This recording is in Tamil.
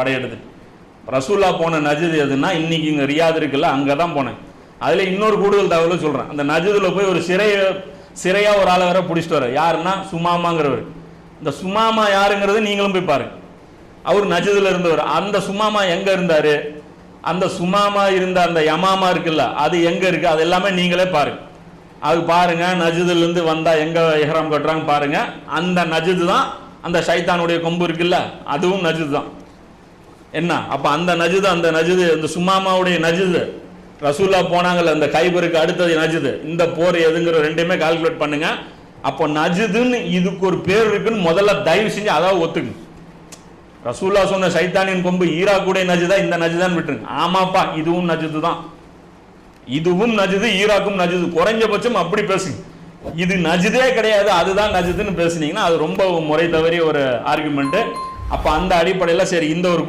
படையெடுத்து. ரசூல்லா போன நஜது எதுன்னா இன்னைக்கு இங்கே ரியாத் இருக்குல்ல அங்கே தான் போனேன். அதில் இன்னொரு கூடுதல் தகவலும் சொல்கிறேன் அந்த நஜதில் போய் ஒரு சிறைய சிறையாக ஒரு ஆளை வேற பிடிச்சிட்டு வர யாருன்னா சுமாமாங்கிறவர். இந்த சுமாமா யாருங்கிறது நீங்களும் போய் பாருங்க. அவர் நஜதில் இருந்தவர். அந்த சுமாமா எங்கே இருந்தார்? அந்த சுமாமா இருந்த அந்த யமாமா இருக்குல்ல அது எங்கே இருக்குது அது எல்லாமே நீங்களே பாருங்கள் அது பாருங்கள் நஜதுலேருந்து வந்தால் எங்கே எஹ்ராம் கட்டுறாங்க பாருங்கள் அந்த நஜிது தான் அந்த சைத்தானுடைய கொம்பு இருக்குல்ல அதுவும் நஜது தான். என்ன? அப்போ அந்த நஜுது அந்த நஜிது அந்த சும்மாமாவுடைய நஜுது. ரசூல்லா போனாங்கல்ல அந்த கைபருக்கு அடுத்தது நஜுது. இந்த போர் எதுங்கிற ரெண்டையுமே கால்குலேட் பண்ணுங்க. அப்போ நஜுதுன்னு இதுக்கு ஒரு பேர் இருக்குன்னு முதல்ல தயவு செஞ்சு அதாவது ஒத்துக்கு ரசூல்லா சொன்ன சைத்தானின் கொம்பு ஈராக்குடைய நஜுதா இந்த நஜுதான் விட்டுருங்க. ஆமாப்பா இதுவும் நஜுது தான் இதுவும் நஜுது ஈராக்கும் நஜுது. குறைஞ்சபட்சம் அப்படி பேசுங்க. இது நஜுதே கிடையாது அதுதான் நஜிதுன்னு பேசுனீங்கன்னா அது ரொம்ப முறை தவறிய ஒரு ஆர்குமெண்ட் அப்ப அந்த அடிப்படையில் சரி இந்த ஒரு